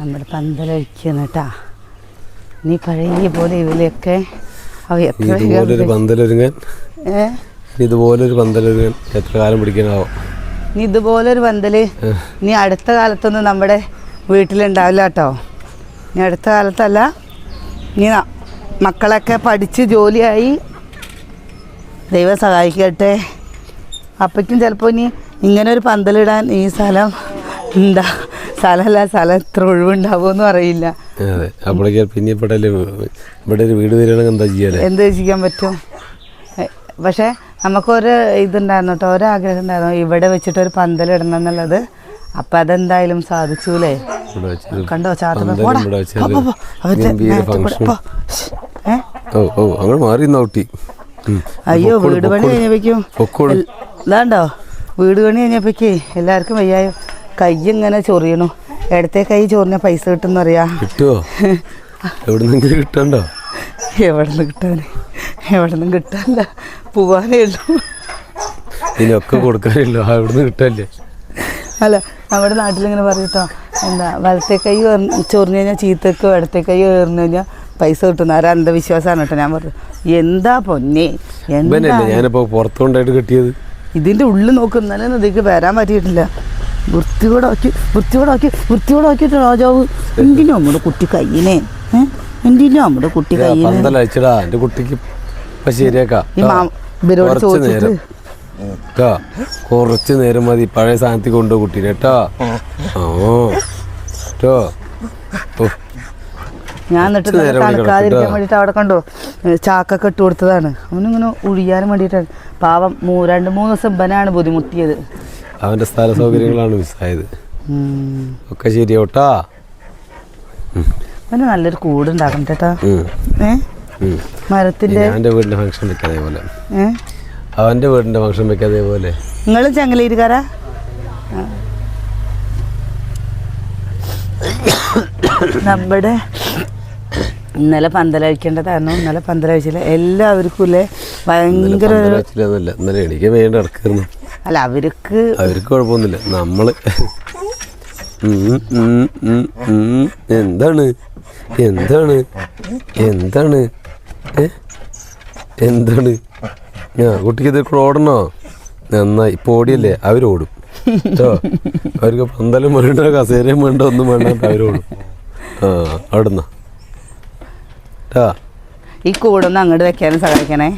നമ്മുടെ പന്തലൊഴിക്കുന്നു കേട്ടാ നീ പഴയ പോലെ ഇവരെയൊക്കെ ഇതുപോലൊരു പന്തലൊരുങ്ങാൻ. ഏ? ഇതുപോലൊരു പന്തലൊരുങ്ങാൻ എത്ര കാലം നീ ഇതുപോലൊരു പന്തൽ നീ അടുത്ത കാലത്തൊന്നും നമ്മുടെ വീട്ടിലുണ്ടാവില്ല കേട്ടോ നീ അടുത്ത കാലത്തല്ല. നീ ന- മക്കളൊക്കെ പഠിച്ച് ജോലിയായി. ദൈവം സഹായിക്കട്ടെ. അപ്പയ്ക്കും ചിലപ്പോൾ നീ ഇങ്ങനെ ഒരു പന്തലിടാൻ ഈ സ്ഥലം എന്താ സ്ഥലമല്ല സ്ഥലം എത്ര ഒഴിവുണ്ടാവുമെന്നും അറിയില്ല. അപ്പോഴേക്ക് പിന്നെ ഇവിടെ ഇവിടെ ഒരു വീട് എന്താ എന്ത് ചെയ്യാൻ പറ്റും? പക്ഷെ നമുക്കൊരു ഇതുണ്ടായിരുന്നു കേട്ടോ ഒരാഗ്രഹം ഉണ്ടായിരുന്നു. ഇവിടെ വെച്ചിട്ട് ഒരു പന്തൽ ഇടണം എന്നുള്ളത്. അപ്പം അതെന്തായാലും സാധിച്ചൂലേ? കണ്ടോ ചാത്തപ്പ? മാറി അയ്യോ വീട് പണി കഴിഞ്ഞപ്പോഴേക്കും എൽ- ഇതാണ്ടോ? വീട് പണി കഴിഞ്ഞപ്പോഴേക്കേ എല്ലാവർക്കും വയ്യായോ? കൈ ഇങ്ങനെ ചൊറിയണു. ഇടത്തെ കൈ ചൊറിഞ്ഞ പൈസ കിട്ടുമെന്ന് അറിയാം കിട്ടുമോ എവിടുന്നെങ്കിലും കിട്ടണ്ടോ? എവിടെ നിന്ന് കിട്ടാൻ എവിടെ നിന്നും കിട്ടാനില്ല. പോവാനേ ഉള്ളൂ. ഇതിനൊക്കെ കൊടുക്കാനില്ല. അവിടുന്ന് കിട്ടല്ലേ? അല്ല നമ്മുടെ നാട്ടിലിങ്ങനെ പറയട്ടോ. എന്താ വലത്തെ കൈ ചൊറിഞ്ഞു കഴിഞ്ഞാൽ ചീത്തക്കോ ഇടത്തെ കൈ ഉയർന്നു കഴിഞ്ഞാൽ പൈസ കിട്ടുന്ന ആരാ? അന്ധവിശ്വാസമാണ് കേട്ടോ ഞാൻ പറഞ്ഞു എന്താ പൊന്നെ? ഞാനിപ്പോ പുറത്തുകൊണ്ടായിട്ട് കിട്ടിയത്? ഇതിന്റെ ഉള്ളിൽ നോക്കുന്നതിന് ഇതിക്ക് വരാൻ പറ്റിയിട്ടില്ല. വൃത്തിയോടെ ആക്കി വൃത്തിയോടെ ആക്കി വൃത്തിയോടെ ആക്കിയിട്ട് രാജാവ്. എന്തിനാ നമ്മുടെ കുട്ടി കയ്യിനെ? എന്തിനാ നമ്മുടെ കുട്ടി കയ്യിനെ? പന്തലയച്ചടാ എന്റെ കുട്ടിക്ക് ഇപ്പൊ ശരിയാക്കാം. ഈ മാ ഇവരോട് കുറച്ച് ചോദിച്ചിട്ട് നേരം. കേട്ടോ കുറച്ച് നേരം മതി പഴയ സ്ഥാനത്ത് കൊണ്ടുപോ കുട്ടീനെ കേട്ടോ. ഓ ഞാൻ എന്നിട്ട് കുറച്ച് നേരം ഇവിടെ തണുക്കാതിരിക്കാൻ കിടക്കട്ടോ. വേണ്ടിയിട്ട് അവിടെ കണ്ടോ? ചാക്കൊക്കെ ഇട്ട് കൊടുത്തതാണ്. അവനിങ്ങനെ ഒഴിയാനും വേണ്ടിയിട്ടാണ്. പാവം രണ്ട് മൂന്ന് ദിവസം ബനാണ് ബുദ്ധിമുട്ടിയത്. അവന്റെ സ്ഥല സൗകര്യങ്ങളാണ് മിസ്സായത്. ഒക്കെ ശരിയോട്ടാ അവന് നല്ലൊരു കൂടുണ്ടാക്കണം ചേട്ടാ ഉം, ഏ? മരത്തിന്റെ? അവന്റെ വീടിന്റെ ഫംഗ്ഷൻ വെക്കാതെ പോലെ ഏ? അവന്റെ വീടിന്റെ ഫംഗ്ഷൻ വെക്കാതെ പോലെ നിങ്ങളും ചെങ്ങലീരുകാരാ നമ്മുടെ ഇന്നലെ പന്തലഴിക്കേണ്ടതായിരുന്നു ഇന്നലെ പന്തലഴിച്ചില്ല എല്ലാവർക്കും ഭയങ്കര ഇന്നലെ എനിക്ക് വേണ്ട അല്ല അവർക്ക് അവർക്ക് കുഴപ്പമൊന്നുമില്ല. നമ്മൾ. എന്താണ്? എന്താണ്? എന്താണ്? എന്താണ്? ഞാൻ കുട്ടിക്ക് ഇത് ഓടണോ? നന്നായി. ഇപ്പൊ ഓടിയല്ലേ അവരോടും. കേട്ടോ അവർക്ക് പന്തലും വേണ്ട കസേരയും വേണ്ട ഒന്നും വേണ്ട അവരോടും. ആ അവിടുന്ന്? കേട്ടാ ഈ കൂടൊന്ന് അങ്ങോട്ട് വെക്കാനും സഹായിക്കണേ.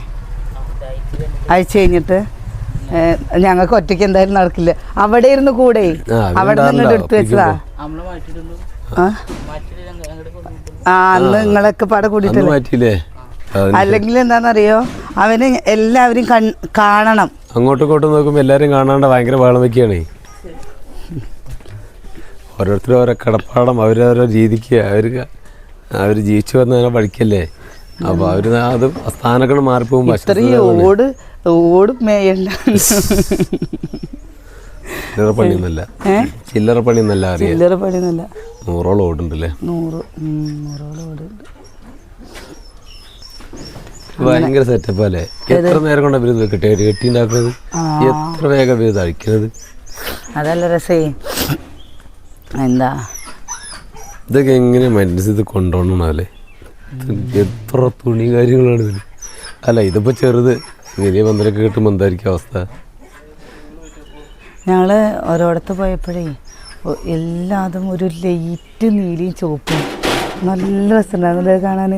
അയച്ചു കഴിഞ്ഞിട്ട് ഞങ്ങൾക്ക് ഒറ്റയ്ക്ക് എന്തായാലും നടക്കില്ല. അവിടെ ഇരുന്ന് കൂടെ. അവിടെ നിന്ന് എടുത്തു വെച്ചതാ. ആ? അന്ന് നിങ്ങളൊക്കെ പാടെ കൂടിയിട്ടല്ലേ? അല്ലെങ്കിൽ എന്താണെന്നറിയോ? അവന് എല്ലാവരും കാണണം. അങ്ങോട്ടും ഇങ്ങോട്ടും നോക്കുമ്പോൾ എല്ലാവരും കാണാണ്ട് ഭയങ്കര വേളം വയ്ക്കുകയാണേ ഓരോരുത്തരും ഓരോ കടപ്പാടം അവരോരോ രീതിക്ക് അവർ അവർ ജീവിച്ചു വന്ന പഠിക്കല്ലേ അപ്പൊ അവർ അത് സ്ഥാനങ്ങൾ മാറിപ്പോകും ഇത്രയും ഓട് ഓട് മേയല്ല. ചില്ലറ പണിയൊന്നല്ല ചില്ലറ പണിയൊന്നല്ല അറിയാം. ചില്ലറ പണിയൊന്നുമല്ല നൂറോളം ഓടുണ്ടല്ലേ നൂറ് നൂറോളം ഓടുണ്ട് ഭയങ്കര സെറ്റപ്പ് അല്ലേ? എത്ര നേരം കൊണ്ട് ഇത് കെട്ടി കെട്ടി ഉണ്ടാക്കുന്നത് എത്ര വേഗം ഇവർ ഇത് അഴിക്കുന്നത് അതല്ല രസേ. എന്താ? ഇതൊക്കെ എങ്ങനെ മനസ്സിൽ ഇത് കൊണ്ടുപോകണമല്ലേ എത്ര തുണി കാര്യങ്ങളാണ് ഇതിന് അല്ല ഇതിപ്പോ ചെറുത്. വലിയ പന്തലൊക്കെ കിട്ടുമ്പോൾ എന്തായിരിക്കും അവസ്ഥ? ഞങ്ങൾ ഓരോടത്ത് പോയപ്പോഴേ എല്ലാതും ഒരു ലൈറ്റ് നീലയും ചുവപ്പും. നല്ല രസമുണ്ടായിരുന്നു. കാണാൻ.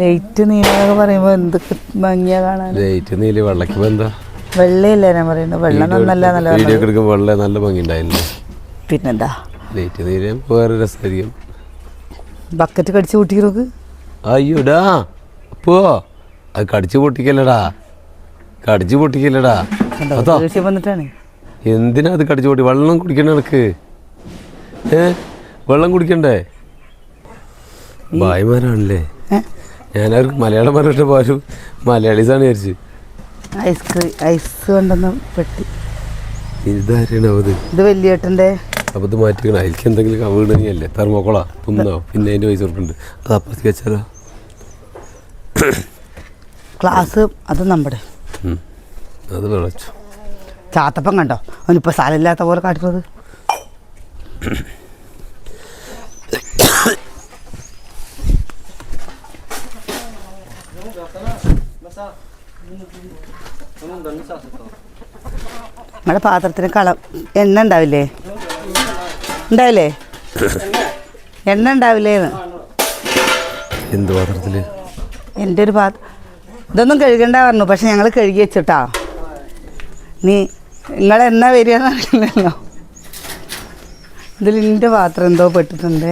ലൈറ്റ് നീലൊക്കെ പറയുമ്പോൾ എന്തൊക്കെ ഭംഗിയാ കാണാൻ ലൈറ്റ് നീല വെള്ളക്ക് എന്താ? വെള്ളയില്ല ഞാൻ പറയുന്നത്? വെള്ളം നല്ല നല്ല വെള്ളം. നല്ല ഭംഗി ഉണ്ടായില്ലേ പിന്നെന്താ? ലൈറ്റ് നീൽ വേറെ രസമായിരിക്കും. ബക്കറ്റ് കടിച്ച് കൂട്ടി അയ്യോടാ അപ്പോ അത് കടിച്ചു പൊട്ടിക്കല്ലടാ. കടിച്ചു പൊട്ടിക്കല്ലടാ. വന്നിട്ടാണ്. എന്തിനാ അത് കടിച്ചു പൊട്ടി? വെള്ളം കുടിക്കണ എനക്ക് ഏ? വെള്ളം കുടിക്കണ്ടേ? ഭായിമാരാണല്ലേ. ഞാൻ ഞാനവർക്ക് മലയാളം പറഞ്ഞിട്ട് പോലും മലയാളീസാണ് വിചാരിച്ചു. ഐസ്ക്രീം ഐസ് കൊണ്ടുവന്ന പെട്ടി ഇതാരണത് ഇത് വലിയേട്ടന്റെ അപ്പോൾ ഇത് മാറ്റിക്കണം അതിലേക്ക് എന്തെങ്കിലും കവിടണിയല്ലേ തെർമോക്കോളാ. കുന്നോ പിന്നെ അതിന്റെ പൈസ കൊടുക്കുന്നുണ്ട് അത് അപ്പുറത്ത് വെച്ചാലോ? ക്ലാസ് അത് നമ്മുടെ. അത് വിളച്ചു. ചാത്തപ്പം കണ്ടോ? അവനിപ്പോൾ സ്ഥലമില്ലാത്ത പോലെ കാട്ടുന്നത് നമ്മുടെ പാത്രത്തിന് കളം. എണ്ണ ഉണ്ടാവില്ലേ? ഉണ്ടാവില്ലേ? എണ്ണ ഉണ്ടാവില്ലേന്ന്. എന്ത് പാത്രത്തിൽ എന്റെ ഒരു പാത്രം ഇതൊന്നും കഴുകണ്ട പറഞ്ഞു പക്ഷെ ഞങ്ങൾ കഴുകി വെച്ചിട്ടാ. നീ നിങ്ങൾ എന്നാ വരികയെന്ന് അറിയില്ലല്ലോ. ഇതിൽ എന്റെ പാത്രം എന്തോ പെട്ടിട്ടുണ്ട്.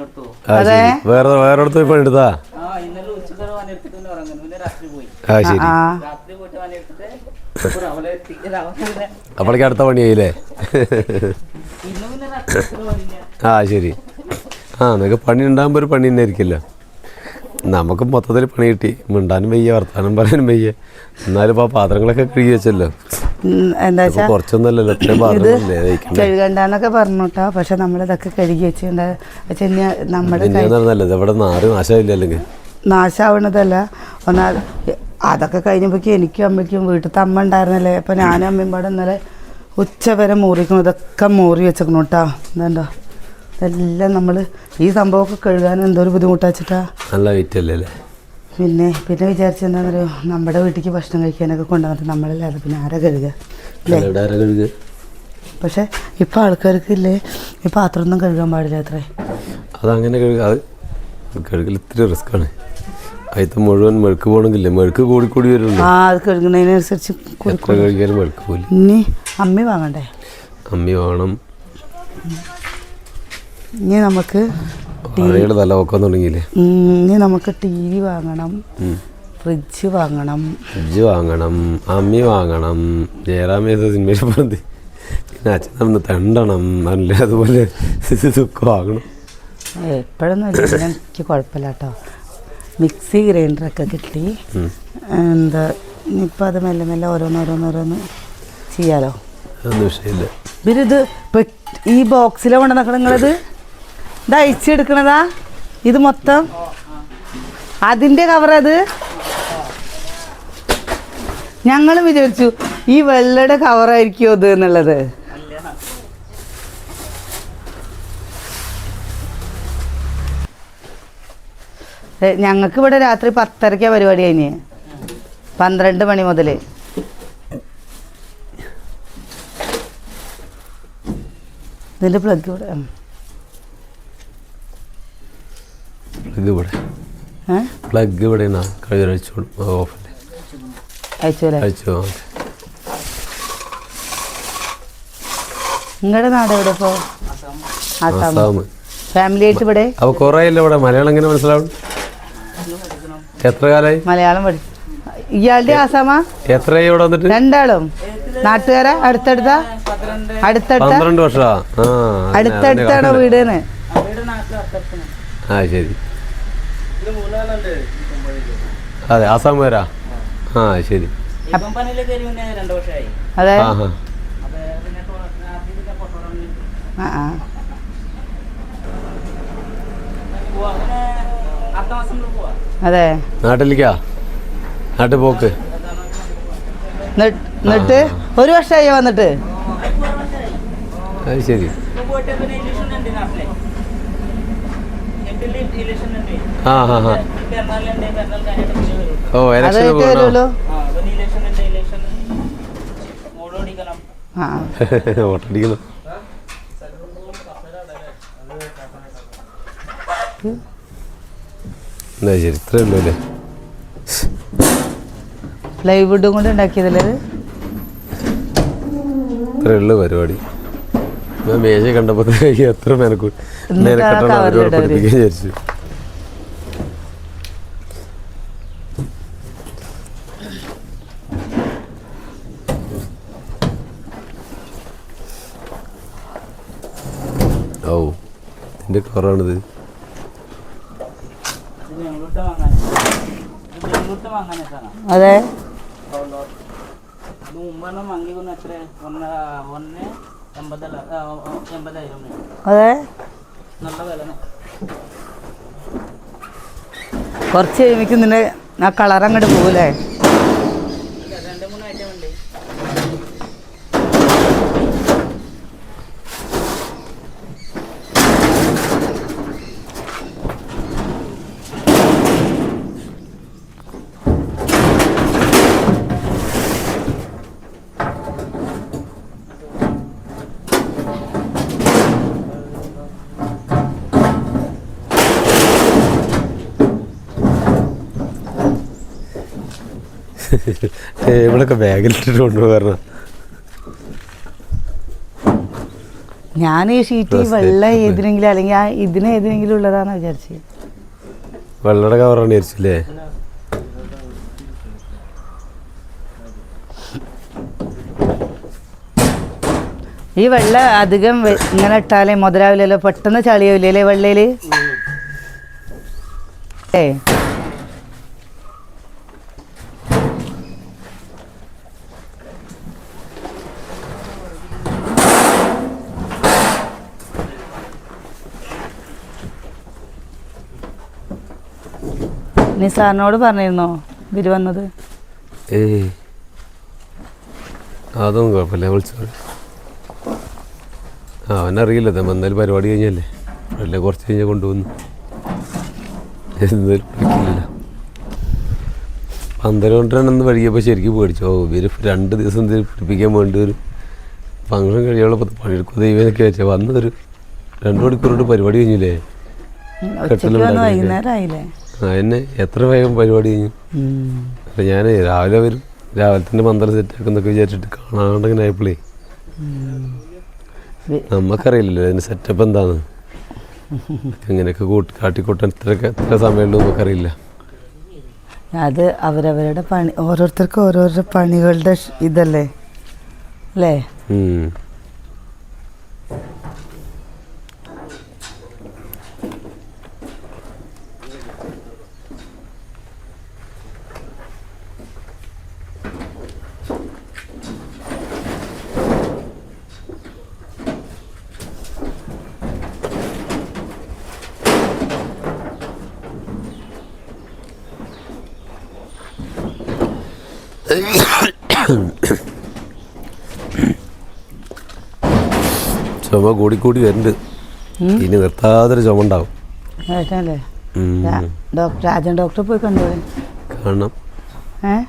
എടുത്തു. അതെ. വേറെ വേറെ അടുത്ത് പോയി പോയി. ആ ശരി. അപ്പോഴേക്ക് അടുത്ത പണിയായില്ലേ? ആ ശരി. ആ നിങ്ങൾക്ക് പണി ഉണ്ടാകുമ്പോൾ ഒരു പണി തന്നെ ആയിരിക്കില്ല? നമുക്ക് മൊത്തത്തിൽ പണി കിട്ടി. മിണ്ടാനും വയ്യ വർത്താനം പറയാനും വയ്യ. എന്നാലും ഇപ്പോൾ പാത്രങ്ങളൊക്കെ കഴുകി വെച്ചല്ലോ. എന്താ വെച്ചാൽ കുറച്ചൊന്നല്ലല്ലോ ഇത് കഴുകണ്ടെന്നൊക്കെ പറഞ്ഞു കേട്ടോ പക്ഷെ നമ്മളിതൊക്കെ കഴുകി വെച്ചിട്ടുണ്ട്. വെച്ചാൽ നമ്മുടെ കൈ പിന്നെ നല്ലത്? ഇവിടെ നാറ് നാശമില്ല അല്ലെങ്കിൽ? നാശാവണതല്ല. ഒന്നാ അതൊക്കെ കഴിഞ്ഞപ്പോഴേക്കും എനിക്കും അമ്മയ്ക്കും വീട്ടിലത്തെ അമ്മ ഉണ്ടായിരുന്നല്ലേ. അപ്പം ഞാനും അമ്മയും പാടെ ഇന്നലെ ഉച്ച വരെ മൂറിക്കണം. ഇതൊക്കെ മൂറി വെച്ചേക്കണം കേട്ടോ എന്താണ്ടോ ഇതെല്ലാം നമ്മൾ ഈ സംഭവമൊക്കെ കഴുകാൻ എന്തോ ഒരു ബുദ്ധിമുട്ടാ വെച്ചിട്ടാ. നല്ല വെയിറ്റ് അല്ലേ പിന്നെ പിന്നെ വിചാരിച്ചെന്താണെന്നറിയോ നമ്മുടെ വീട്ടിലേക്ക് ഭക്ഷണം കഴിക്കാനൊക്കെ കൊണ്ടുവന്നിട്ട് നമ്മളല്ലേ അത് പിന്നെ ആരാ കഴുകുക അല്ലേ? പക്ഷേ ഇപ്പം ആൾക്കാർക്ക് ഇല്ലേ? ഈ പാത്രമൊന്നും കഴുകാൻ പാടില്ല അത്രേ. അതങ്ങനെ കഴുകുക അത് കഴുകൽ ഇത്തിരി റിസ്ക്കാണ് അതിത്തെ മുഴുവൻ മെഴുക്ക് പോകണമെങ്കിലേ മെഴുക്ക് കൂടി കൂടി വരുള്ളൂ. ആ അത് കഴുകുന്നതിനനുസരിച്ച് കുടി- എത്ര കഴുകിയാലും മെഴുക്ക് പോലും ഇനി അമ്മി വാങ്ങണ്ടേ? അമ്മി വേണം ഇനി നമുക്ക് തല വെക്കാൻ തുടങ്ങിയില്ലേ? ഉം, ഇനി നമുക്ക് ടി വി വാങ്ങണം ഫ്രിഡ്ജ് വാങ്ങണം. ഫ്രിഡ്ജ് വാങ്ങണം അമ്മി വാങ്ങണം ജയറാമേത സിനിമയിൽ പറഞ്ഞത് പിന്നെ അച്ഛനമ്മ തണ്ടണം അല്ലേ? അതുപോലെ ദുഃഖം വാങ്ങണം എപ്പോഴൊന്നും ഇല്ല എനിക്ക് കുഴപ്പമില്ല കേട്ടോ മിക്സി ഗ്രൈൻഡറൊക്കെ കിട്ടി. എന്താ ഇപ്പം അത് മെല്ലെ മെല്ലെ ഓരോന്നോരോന്നോരോന്ന് ചെയ്യാലോ? ഇത് ഇവരിത് ഈ ബോക്സിലെ കൊണ്ട് നടക്കണം നിങ്ങളിത്? ഇത് അയച്ചെടുക്കണതാ ഇത് മൊത്തം? അതിന്റെ കവർ അത്? ഞങ്ങളും വിചാരിച്ചു ഈ വെള്ളയുടെ കവറായിരിക്കുമോ അത് എന്നുള്ളത്. ഞങ്ങൾക്ക് ഇവിടെ രാത്രി പത്തരയ്ക്കാണ് പരിപാടി കഴിഞ്ഞ്. പന്ത്രണ്ട് മണി മുതൽ ഇതിന്റെ പ്ലഗ് ഇവിടെ. പ്ലഗ് ഇവിടെ. പ്ലഗ് ഇവിടെയാണ് കഴിഞ്ഞ അയച്ചോലെ അഴിച്ചോ നിങ്ങളുടെ നാട് എവിടെ ഇപ്പോൾ ആസാം. ഫാമിലി ആയിട്ട് ഇവിടെ? അപ്പോൾ കുറേ ഇല്ല ഇവിടെ? മലയാളം എങ്ങനെ മനസ്സിലാവും? എത്ര കാലമായി മലയാളം പഠിച്ചു ഇയാളുടെ ആസാമാ? എത്രയായി ഇവിടെ വന്നിട്ട്? രണ്ടാളും. നാട്ടുകാരാ? അടുത്തടുത്ത? അടുത്തടുത്ത? പന്ത്രണ്ട് വർഷമാ അടുത്തടുത്താണോ വീടെന്ന് ആ ശരി. അതെ ആസാമുകാരാ? ആ ശരി. അതെ. ആ. ആ. ആ അതെ. നാട്ടിലേക്കാ നാട്ടിൽ പോക്ക്. എന്നിട്ട് ഒരു വർഷമായി വന്നിട്ട്. അത് ശരി. ആ പിന്നെ വരും ഓ പോകണോ ആ പിന്നെ ഇലക്ഷൻ ഉണ്ട് ഇലക്ഷൻ ഓടോടിക്കണം ആ ഓട്ടടിക്കുന്നു എന്നാ ശരി ഇത്രേ ഉള്ളൂ അല്ലേ? പ്ലൈവുഡും കൊണ്ട് ഉണ്ടാക്കിയതല്ലേ ഇത്രേ ഉള്ളൂ പരിപാടി. ഞാൻ മേശ കണ്ടപ്പോൾ എത്ര മെനക്കു എന്നിട്ട് ആ മെനക്കെട്ടാണ് അവരോട് പഠിപ്പിക്കാൻ വിചാരിച്ചു. ഓ ഇതിന്റെ കുറവാണിത് ഇത് ബാംഗ്ലൂർത്തെ വാങ്ങാൻ ഇത് ബാംഗ്ലൂർത്തെ വാങ്ങാൻ സാധനം അതെ അത് മുമ്പെണ്ണം വാങ്ങിക്കുന്ന എത്ര ഒന്ന് ഒന്ന് എൺപതല്ല ആ, ആ, എൺപതായിരം രൂപ. അതെ നല്ല അതെ കുറച്ച് കഴിയുമ്പോഴേക്കും നിന്നെ ആ കളർ അങ്ങോട്ട് പോകൂലേ രണ്ട് മൂന്ന് ഐറ്റം ഉണ്ട് ഇവിടെയൊക്കെ ബാഗിലിട്ടിട്ട് കൊണ്ടുപോകാറ് ഞാൻ ഈ ഷീറ്റ് വെള്ള. ഏതിനെങ്കിലും അല്ലെങ്കിൽ ആ ഇതിന് ഏതിനെങ്കിലും ഉള്ളതാണെന്ന് വിചാരിച്ചത് വെള്ളയുടെ കവറാണ് വിചാരിച്ചില്ലേ? ഈ വെള്ള അധികം ഇങ്ങനെ ഇട്ടാലേ മുതലാവില്ലല്ലോ പെട്ടെന്ന് ചളിയാവില്ലേ വെള്ളയിൽ ഏ. നിസാറിനോട് പറഞ്ഞിരുന്നോ? ഇവർ വന്നത്. ഏയ്. അതൊന്നും കുഴപ്പമില്ല വിളിച്ചത് ആ അവനറിയില്ല എന്തായാലും പരിപാടി കഴിഞ്ഞല്ലേ? അല്ലേ കുറച്ച് കഴിഞ്ഞാൽ കൊണ്ടുവന്നു. എന്തായാലും പിടിക്കില്ലല്ലോ പന്തൽ കൊണ്ടുവരാനൊന്ന് വഴിയപ്പോൾ ശരിക്കും പേടിച്ചു. ഓ ഇവർ രണ്ട് ദിവസം പിടിപ്പിക്കാൻ വേണ്ടി ഒരു ഫംഗ്ഷൻ കഴിയുള്ള പണിയെടുക്കും ദൈവനൊക്കെ വെച്ചാൽ വന്നൊരു രണ്ട് മണിക്കൂർ കൊണ്ട് പരിപാടി കഴിഞ്ഞില്ലേ? വൈകുന്നേരം ആയില്ലേ എന്നെ എത്ര വേഗം പരിപാടി കഴിഞ്ഞു. അപ്പം ഞാൻ രാവിലെ വരും. രാവിലെ തന്നെ സെറ്റ് സെറ്റാക്കുന്നൊക്കെ വിചാരിച്ചിട്ട് കാണാണ്ടിങ്ങനെ ആയപ്പോഴേ വി- നമുക്കറിയില്ലല്ലോ അതിന്റെ സെറ്റപ്പ് എന്താന്ന്. എങ്ങനെയൊക്കെ കൂട്ടി കാട്ടിക്കൂട്ടാൻ ഇത്രയൊക്കെ എത്ര സമയമുള്ളൂ നമുക്കറിയില്ല. അത് അവരവരുടെ പണി ഓരോരുത്തർക്കും ഓരോരോ പണികളുടെ ഇതല്ലേ? അല്ലേ ഉം. ചുമ കൂടിക്കൂടി വരുന്നുണ്ട്. ഇനി നിർത്താതൊരു ചുമണ്ടാവും. ഉണ്ടാവും. ഡോക്ടർ രാജൻ ഡോക്ടറെ പോയി കണ്ടുപോയി കാണണം. ഏ?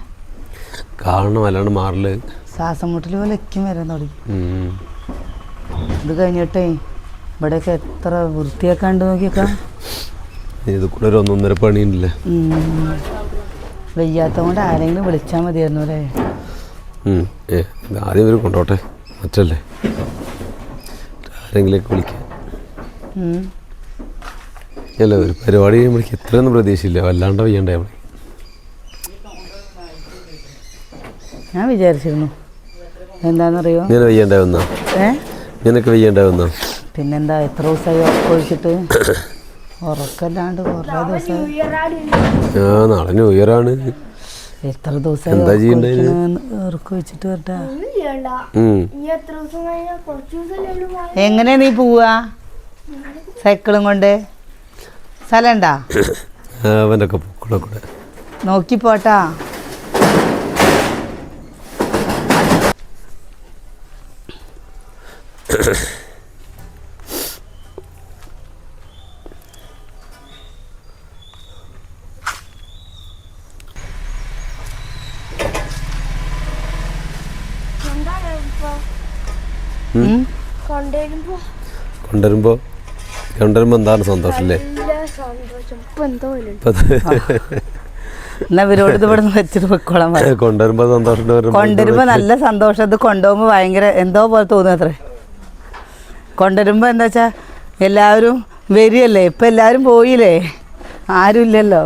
കാണണം അല്ലാണ്ട് മാറില്ല ശ്വാസം മുട്ടൽ പോലെ എക്കും വരാൻ തുടങ്ങി. ഇത് കഴിഞ്ഞിട്ടേ ഇവിടെയൊക്കെ എത്ര വൃത്തിയാക്കാണ്ട് നോക്കിയൊക്കെ. ഇത് കൂടെ ഒരു ഒന്നൊന്നര പണിയുണ്ടല്ലേ. വയ്യാത്ത കൊണ്ട് ആരെങ്കിലും വിളിച്ചാൽ മതിയായിരുന്നു അല്ലേ? ആദ്യം ഇവർ കൊണ്ടോട്ടെ. മറ്റല്ലേ? ആരെങ്കിലേക്ക് വിളിക്കാം ഉം. അല്ല ഒരു പരിപാടി കഴിയുമ്പോഴേക്ക് ഇത്രയൊന്നും പ്രതീക്ഷയില്ല. വല്ലാണ്ട് വയ്യണ്ടേ നമ്മൾ ഞാൻ വിചാരിച്ചിരുന്നു. എന്താണെന്നറിയോ ഇങ്ങനെ വയ്യണ്ടേ വന്നാ? ഏ? ഇങ്ങനെയൊക്കെ വയ്യണ്ടേ വന്നാ? പിന്നെന്താ എത്ര ദിവസമായി ഉറക്കൊഴിച്ചിട്ട് ഉറക്കല്ലാണ്ട് കുറേ ദിവസം ആ നാളെ ന്യൂ ഇയർ ആണ്. എത്ര വരട്ടെ. ദിവസം ഉള്ളൂ മഴ. എങ്ങനെ നീ പോവാ? സൈക്കിളും കൊണ്ട്? സ്ഥലണ്ടാ ആ, അവന്റെ പൂക്കളെ കൂടെ നോക്കി പോട്ടാ. കൊണ്ടാണ് ഇപ്പൊ കൊണ്ടുവരുമ്പോ? കൊണ്ടുവരുമ്പോൾ എന്താണ് സന്തോഷം. അല്ലേ ഇവരോട് ഇവിടെ വെച്ചിട്ട് സന്തോഷം കൊണ്ടുവരുമ്പോ നല്ല സന്തോഷം. ഇത് കൊണ്ടുപോകുമ്പോ ഭയങ്കര എന്തോ പോലെ തോന്നുന്നു അത്രേ. കൊണ്ടുവരുമ്പോ എന്താ വെച്ചാ എല്ലാവരും വരികയല്ലേ? ഇപ്പൊ എല്ലാവരും പോയില്ലേ? ആരും ഇല്ലല്ലോ.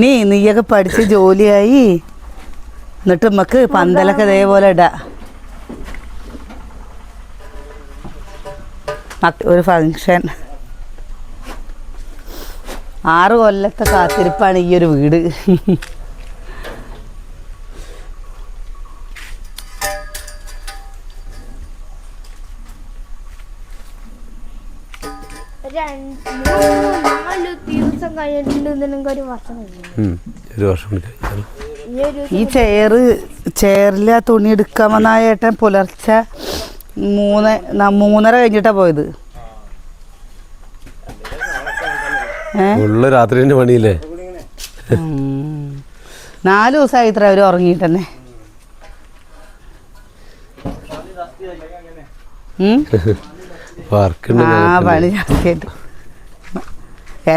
നീ നീയൊക്കെ പഠിച്ച് ജോലിയായി. എന്നിട്ട് നമുക്ക് പന്തലൊക്കെ ഇതേപോലെ ഇടാ. ഒരു ഫങ്ഷൻ ആറ് കൊല്ലത്തെ കാത്തിരിപ്പാണ് ഈ ഒരു വീട്. രണ്ട് നാല് ദിവസം കഴിഞ്ഞിട്ടുണ്ട് ഒരു വർഷം ഒരു വർഷം ഈ ചെയറ് ചെയറിൽ ആ തുണി എടുക്കാൻ വന്ന ആ ഏട്ടൻ പുലർച്ചെ മൂന്ന് മൂന്നര കഴിഞ്ഞിട്ടാ പോയത്. ഉള്ള രാത്രി തന്നെ പണിയില്ലേ. നാല് ദിവസമായി ഇത്ര അവർ ഉറങ്ങിയിട്ടെന്നെ? വർക്ക് ആ പണി ജാസ്തിയായിട്ട്.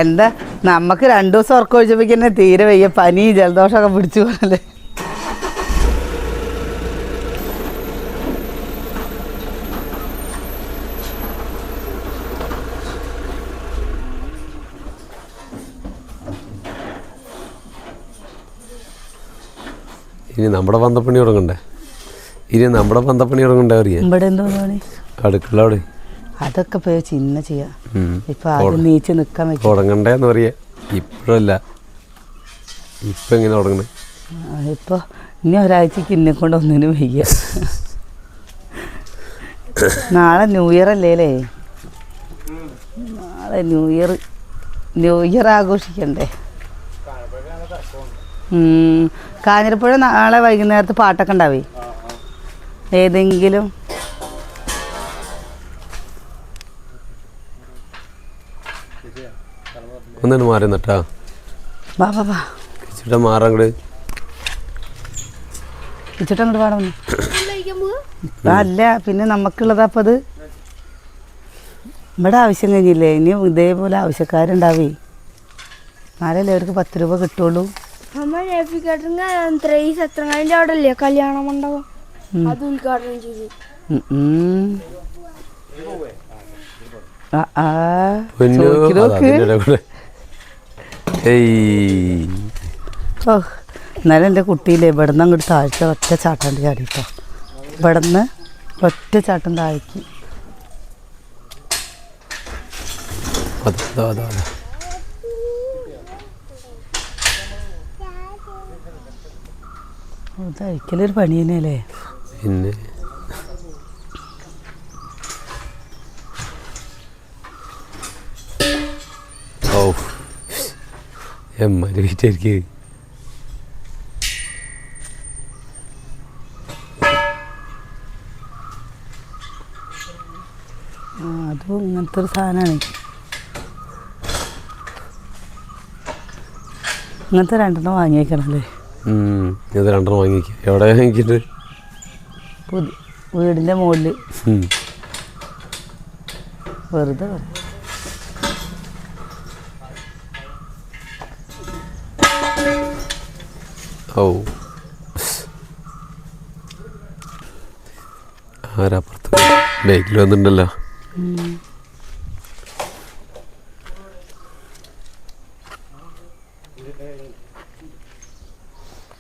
എന്താ? നമുക്ക് രണ്ടു ദിവസം ഉറക്കം ഒഴിച്ചപ്പോൾ തന്നെ തീരെ വയ്യ. പനി ജലദോഷമൊക്കെ പിടിച്ചു പോകണല്ലേ ഇനി നമ്മുടെ പന്തപ്പണി തുടങ്ങണ്ടേ? ഇനി നമ്മുടെ പന്തപ്പണി തുടങ്ങണ്ടേ അറിയാം അടുക്കള അവിടെ. അതൊക്കെ പോയി ചിന്ന ചെയ്യാം. ഇപ്പൊ ആദ്യം നീച്ച് നിക്കാൻ വെക്കും തുടങ്ങണ്ടേന്ന് പറയാ. ഇപ്പഴല്ല. ഇപ്പൊ എങ്ങനെ തുടങ്ങണേ? ഇപ്പൊ ഇനി ഒരാഴ്ചക്ക് ഇന്നെ കൊണ്ട് ഒന്നിനും വയ്യ. നാളെ ന്യൂ ഇയർ അല്ലേ അല്ലേ നാളെ ന്യൂ ഇയർ. ന്യൂ ഇയർ ആഘോഷിക്കണ്ടേ. കാഞ്ഞിരപ്പുഴ നാളെ വൈകുന്നേരത്ത് പാട്ടൊക്കെ ഉണ്ടാവേ? ഏതെങ്കിലും? ഒന്നിട്ട് മാറി നട്ടാ വാ വാ വാ. കിച്ചിട്ട് മാറങ്ങട് ഇച്ചിട്ട് അങ്ങോട്ട് പാടാ വന്നു കഴിക്കാൻ അല്ല പിന്നെ നമുക്കുള്ളതാ അപ്പം അത് ഇവിടെ ആവശ്യം കഴിഞ്ഞില്ലേ? ഇനി ഇതേപോലെ ആവശ്യക്കാരുണ്ടാവേ. നാലല്ലേ അവർക്ക് പത്ത് രൂപ കിട്ടുള്ളൂ. അമ്മ ഈ സത്രങ്ങാടിന്റെ അവിടെ അല്ലേ കല്യാണ മണ്ഡപം. അത് ഉദ്ഘാടനം ചെയ്തു. നോക്ക്. അതിന്റെ ഇടയിൽ കൂടെ. ഏയ് ഓ എന്നാലും എന്റെ കുട്ടിയില്ലേ ഇവിടെ നിന്ന് അങ്ങോട്ട് താഴ്ച ഒറ്റ ചാട്ടം ചാടിട്ടോ. ഇവിടെ നിന്ന് ഒറ്റ ചാട്ടം താഴ്ക്ക് ഒരു തഴിക്കലൊരു പണി തന്നെയല്ലേ? പിന്നെ? ഓ എമ്മാര് വീട്ടായിരിക്കും അതും ഇങ്ങനത്തെ ഒരു സാധനമാണ് ഇങ്ങനത്തെ രണ്ടെണ്ണം വാങ്ങിയേക്കണല്ലേ ഇത് രണ്ടെണ്ണം വാങ്ങിക്ക. എവിടെ വാങ്ങിക്കുന്നത് വീടിന്റെ മുകളിൽ. വെറുതെ പറയാം ഓ. ആരപ്പുറത്ത് ബാഗിൽ വന്നിട്ടുണ്ടല്ലോ.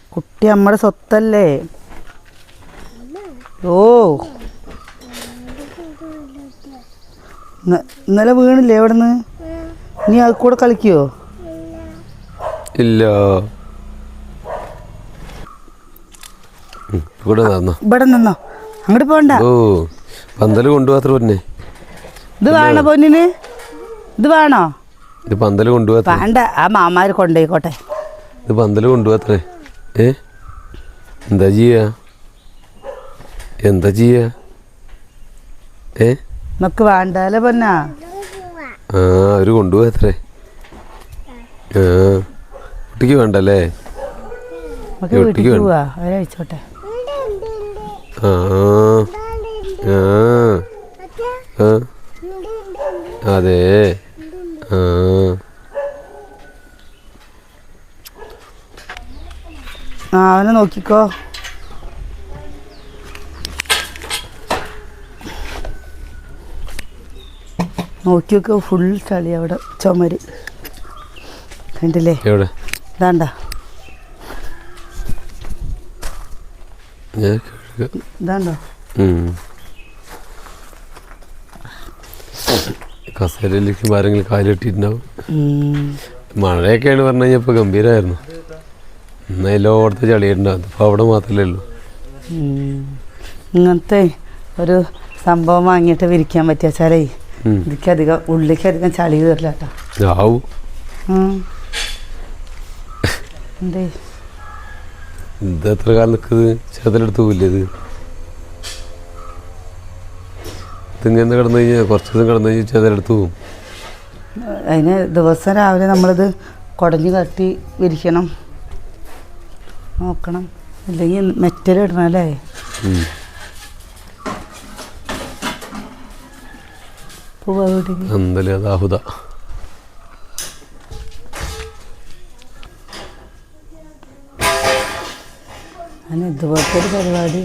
കുട്ടി നമ്മുടെ സ്വത്തല്ലേ? ഓ. ഇന്ന- ഇന്നലെ വീണില്ലേ എവിടുന്ന്? നീ അത് കൂടെ കളിക്കുവോ? ഇല്ല. ഇവിടെ നിന്നോ? ഇവിടെ നിന്നോ? അങ്ങോട്ട് പോണ്ട. ഓ പന്തൽ കൊണ്ടുപോകാത്ര പൊന്നെ. ഇത് വേണോ പൊന്നിന്? ഇത് വേണോ? ഇത് പന്തൽ കൊണ്ടുപോകാത്ര വേണ്ട ആ മാമാര് കൊണ്ടുപോയിക്കോട്ടെ ഇത് പന്തൽ കൊണ്ടുപോകാത്രേ ഏ? എന്താ ചെയ്യാ? എന്താ ചെയ്യാ? ഏ? നമുക്ക് വേണ്ടാലേ പൊന്നാ? ആ അവർ കൊണ്ടുപോകാത്രേ ആ കുട്ടിക്ക് വേണ്ടല്ലേ? ഒട്ടിക്ക് വേണ്ട. ആ അതെ. ആ. ആ അവനെ നോക്കിക്കോ. നോക്കി നോക്കോ ഫുൾ ചളി അവിടെ ചുമര്. കണ്ടില്ലേ? ഇതാണ്ട. കഴുകാം. ഇതാണ്ടോ. കസേരയിലേക്ക് ആരെങ്കിലും കാലിട്ടിട്ടുണ്ടാവും. മഴയൊക്കെയാണ് പറഞ്ഞു കഴിഞ്ഞാൽ ഇപ്പോൾ ഗംഭീരമായിരുന്നു എന്നാൽ എല്ലായിടത്തും ചളിയിട്ടുണ്ടാവും അപ്പോൾ അവിടെ മാത്രമല്ലേ ഉള്ളൂ. ഇങ്ങനത്തെ ഒരു സംഭവം വാങ്ങിയിട്ട് വിരിക്കാൻ പറ്റിയാച്ചാലേ ഉം. ഇതിക്ക് അധികം ഉള്ളിലേക്ക് അധികം ചളി കയറില്ല കേട്ടോ ആവും എന്തേ ഇത് എത്ര കാലം നിൽക്കുന്നത് ചെറുതിലെടുത്ത് പോയില്ലേ ഇത്? ഇതിങ്ങനെ കിടന്നു കഴിഞ്ഞാൽ കുറച്ച് ദിവസം കിടന്നു കഴിഞ്ഞാൽ ചേതലെടുത്ത് പോകും അതിന് ദിവസം രാവിലെ നമ്മളിത് കുടഞ്ഞു കട്ടി വിരിക്കണം. നോക്കണം. ഇല്ലെങ്കിൽ മെറ്റലിടണം അല്ലേ. പൂവ്? എന്തായാലും അത് അതിന് ഇതുപോലത്തെ ഒരു പരിപാടി.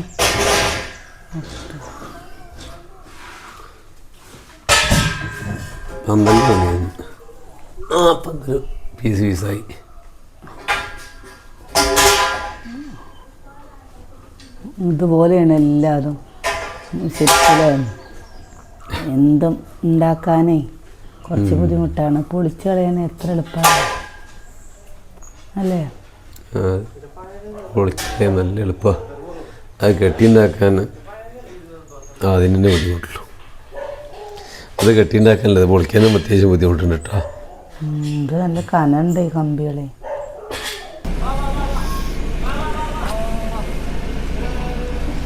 പന്ത്രണ്ട് മണി കഴിഞ്ഞു. പന്തൽ പീസ് പീസായി ഇതുപോലെയാണ് എല്ലാതും. ശരിക്കും എന്തും ഉണ്ടാക്കാനേ കുറച്ച് ബുദ്ധിമുട്ടാണ്. പൊളിച്ചു കളയാൻ എത്ര എളുപ്പമാണ്. അല്ലേ? പൊളിക്കാൻ നല്ല എളുപ്പമാണ് അത് കെട്ടിയുണ്ടാക്കാൻ അതിന് തന്നെ ബുദ്ധിമുട്ടുള്ളൂ. അത് കെട്ടിയുണ്ടാക്കാനല്ല പൊളിക്കാനും അത്യാവശ്യം ബുദ്ധിമുട്ടുണ്ട് കേട്ടോ. ഇത് നല്ല കനണ്ട് ഈ കമ്പികളെ.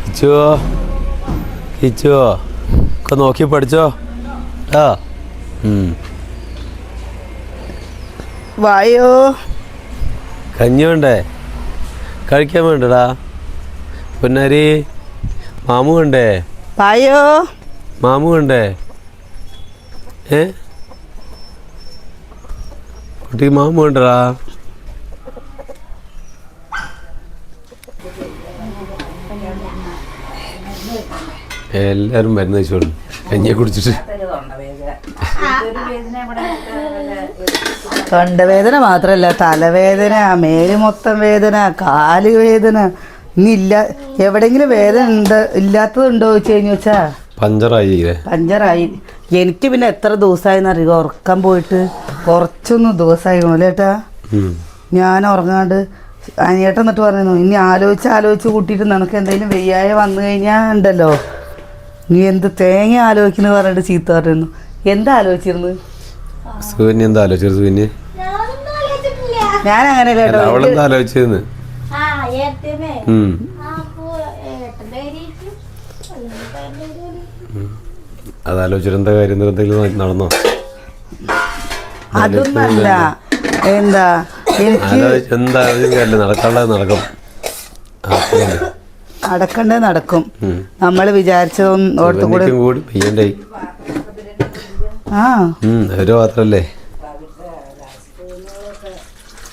കിച്ചോ? കിച്ചോ? ഒക്കെ നോക്കി പഠിച്ചോ? ആ. വായോ? കഞ്ഞി വേണ്ടേ? കഴിക്കാൻ വേണ്ടടാ. പൊന്നാരി മാമു കണ്ടേ? പായോ? മാമു കണ്ടേ? ഏ? കുട്ടി മാമു കണ്ടടാ എല്ലാവരും മരുന്ന് വെച്ചോളൂ കഞ്ഞിയെ കുടിച്ചിട്ട്. തൊണ്ടവേദന മാത്രമല്ല തലവേദന മേൽ മൊത്തം വേദന കാൽ വേദന ഇന്നില്ല. എവിടെങ്കിലും വേദന ഉണ്ട് ഇല്ലാത്തതുണ്ടോ ചോദിച്ചു കഴിഞ്ഞു വെച്ചാ? പഞ്ചറായി പഞ്ചറായി. എനിക്ക് പിന്നെ എത്ര ദിവസമായെന്ന് അറിയുക ഉറക്കം പോയിട്ട് കുറച്ചൊന്നും ദിവസമായി കേട്ടാ ഞാൻ ഉറങ്ങാണ്ട് അനിയേട്ടൻ എന്നിട്ട് പറഞ്ഞു ഇനി ആലോചിച്ച് ആലോചിച്ച് കൂട്ടിയിട്ട് നിനക്ക് എന്തെങ്കിലും വെയ്യായ വന്നു കഴിഞ്ഞാൽ ഉണ്ടല്ലോ. നീ എന്ത് തേങ്ങ ആലോചിക്കുന്നു പറഞ്ഞിട്ട് ചീത്ത പറയുന്നു. എന്താ ആലോചിച്ചിരുന്നു സുവിന് എന്താ ആലോചിച്ചത് സുവിന് ഞാൻ അങ്ങനെ അവളെന്താ ആലോചിച്ചിരുന്നു? ആ ഏട്ടമേ ഉം. അപ്പൊ ഏട്ടന്റെ കാര്യമായിരിക്കും അല്ലെങ്കിൽ അത് ആലോചിച്ചിട്ട് എന്താ കാര്യം? എന്തെങ്കിലും നടന്നോ? അതൊന്നല്ല എന്താ? എനിക്ക് നടക്കാനുള്ളത് നടക്കും. അത്രയല്ലേ. നടക്കും. നമ്മൾ വിചാരിച്ചതൊന്നും ഓർത്ത് കൂടെ സുകന്യക്കും കൂടി പയ്യണ്ടായി ആ. ഉം അവർ മാത്രല്ലേ?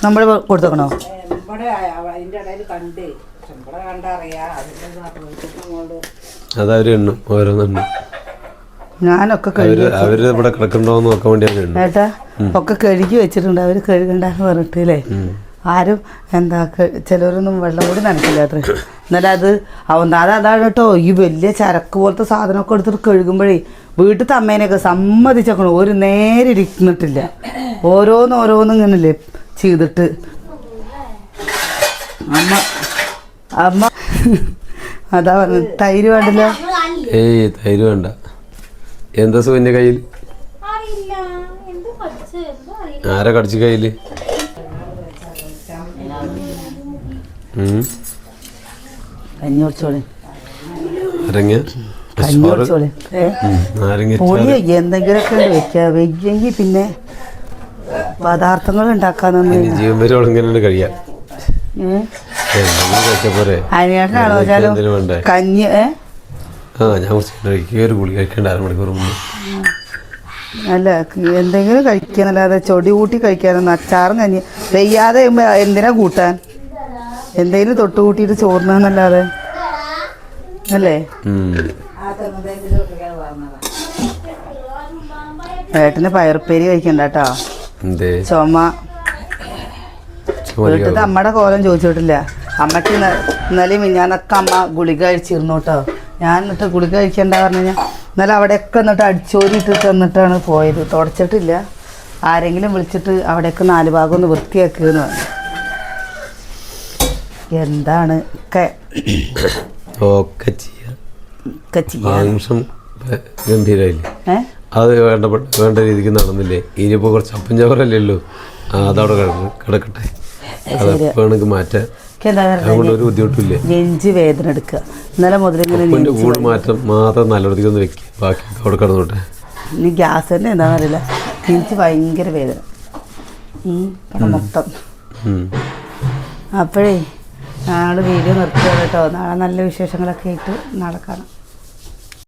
നമ്മൾ കൊടുത്തേക്കണോ? അതവര് എണ്ണും ഓരോന്നെണ്ണും ഞാനൊക്കെ അവർ ഇവിടെ നോക്കാൻ ഒക്കെ കഴുകി വെച്ചിട്ടുണ്ട്. അവർ കഴുകണ്ടെന്ന് പറഞ്ഞിട്ട് അല്ലേ ആരും എന്താ ചിലരൊന്നും ചിലവരൊന്നും വെള്ളം കൂടി നനക്കില്ല അത്ര. എന്നാലും അത് ഒന്നാതെ അതാണ് കേട്ടോ. ഈ വലിയ ചരക്ക് പോലത്തെ സാധനമൊക്കെ എടുത്തിട്ട് കഴുകുമ്പോഴേ വീട്ടിലത്തെ അമ്മേനെയൊക്കെ സമ്മതിച്ചേക്കണം. ഒരു നേരെ ഇരിക്കുന്നിട്ടില്ല ഓരോന്ന് ഓരോന്നും ഇങ്ങനല്ലേ ചെയ്തിട്ട്. അമ്മ അമ്മ. അതാ പറഞ്ഞത്. തൈര് വേണ്ടല്ലോ? ഏയ് തൈര് വേണ്ട. എന്താ സുഖ കയ്യിൽ? ആരാ കടിച്ചു കയ്യിൽ ഉം. കഞ്ഞി കുടിച്ചോളി നാരങ്ങ കഞ്ഞി ചോറ് കുടിച്ചോളി ഏ? ഉം, നാരങ്ങ എന്തെങ്കിലുമൊക്കെ വെക്കുക വെയ്യെങ്കിൽ പിന്നെ പദാർത്ഥങ്ങൾ ഉണ്ടാക്കാനൊന്നും ഇനി ജീവൻ വരോളം ഇങ്ങനെ കഴിയാം. ഏ? എന്തെങ്കിലും കഴിച്ചാൽ പോരെ. അനിയേട്ടനാണോ വെറുതെ വെച്ചാലും എന്തിനു വേണ്ടേ? കഞ്ഞി ആ ഞാൻ കുറച്ച് കഴിക്കുക ഒരു ഗുളി കഴിക്കേണ്ട അരമണിക്കൂർ മുമ്പ്. അല്ല എന്തെങ്കിലും കഴിക്കാനല്ലാതെ ചൊടി കൂട്ടി കഴിക്കാനൊന്നും അച്ചാറും കഞ്ഞി വെയ്യാതെ എന്തിനാ കൂട്ടാൻ? എന്തെങ്കിലും തൊട്ട് കൂട്ടിയിട്ട് ചോർന്നല്ലാതെ അല്ലേ. ഏട്ടന് പയർപ്പേരി കഴിക്കണ്ട കേട്ടോ ചുമ. വീട്ടിൽ അമ്മയുടെ കോലം ചോദിച്ചിട്ടില്ല. അമ്മയ്ക്ക് ഇന്ന- ഇന്നലെ മിഞ്ഞാന്നൊക്കെ അമ്മ ഗുളിക കഴിച്ചിരുന്നു കേട്ടോ. ഞാൻ എന്നിട്ട് ഗുളിക കഴിക്കണ്ട പറഞ്ഞു കഴിഞ്ഞാൽ ഇന്നലെ അവിടെയൊക്കെ എന്നിട്ട് അടിച്ചോരിട്ട് തന്നിട്ടാണ് പോയത്. തുടച്ചിട്ടില്ല. ആരെങ്കിലും വിളിച്ചിട്ട് അവിടെയൊക്കെ നാല് ഭാഗം ഒന്ന് വൃത്തിയാക്കിയെന്ന് പറഞ്ഞു. എന്താണ് ഒക്കെ ഒക്കെ ചെയ്യാം. ഒക്കെ അത് വേണ്ട വേണ്ട രീതിക്ക് നടന്നില്ലേ? ഇനിയിപ്പോൾ കുറച്ച് അപ്പം ചോറല്ലേ ഉള്ളൂ. ആ അതവിടെ കിടക്ക- കിടക്കട്ടെ. അത് വേണമെങ്കിൽ മാറ്റാം. ഒക്കെ എന്താ അതുകൊണ്ട് ഒരു ബുദ്ധിമുട്ടില്ല നെഞ്ച് വേദന എടുക്കുക. ഇന്നലെ മുതൽ ഇങ്ങനെ അപ്പന്റെ നെഞ്ച് കൂട് മാറ്റം മാത്രം നല്ലവർക്ക് ഒന്ന് വെക്കുക ബാക്കി അവിടെ കിടന്നോട്ടെ. ഇനി ഗ്യാസ് തന്നെ എന്താണെന്ന് അറിയില്ല. ഭയങ്കര വേദന. ഉം, മൊത്തം. ഉം. അപ്പോഴേ നാളെ വീഡിയോ നിർത്തുക കേട്ടോ. നാളെ നല്ല വിശേഷങ്ങളൊക്കെ ആയിട്ട് നാളെ കാണാം.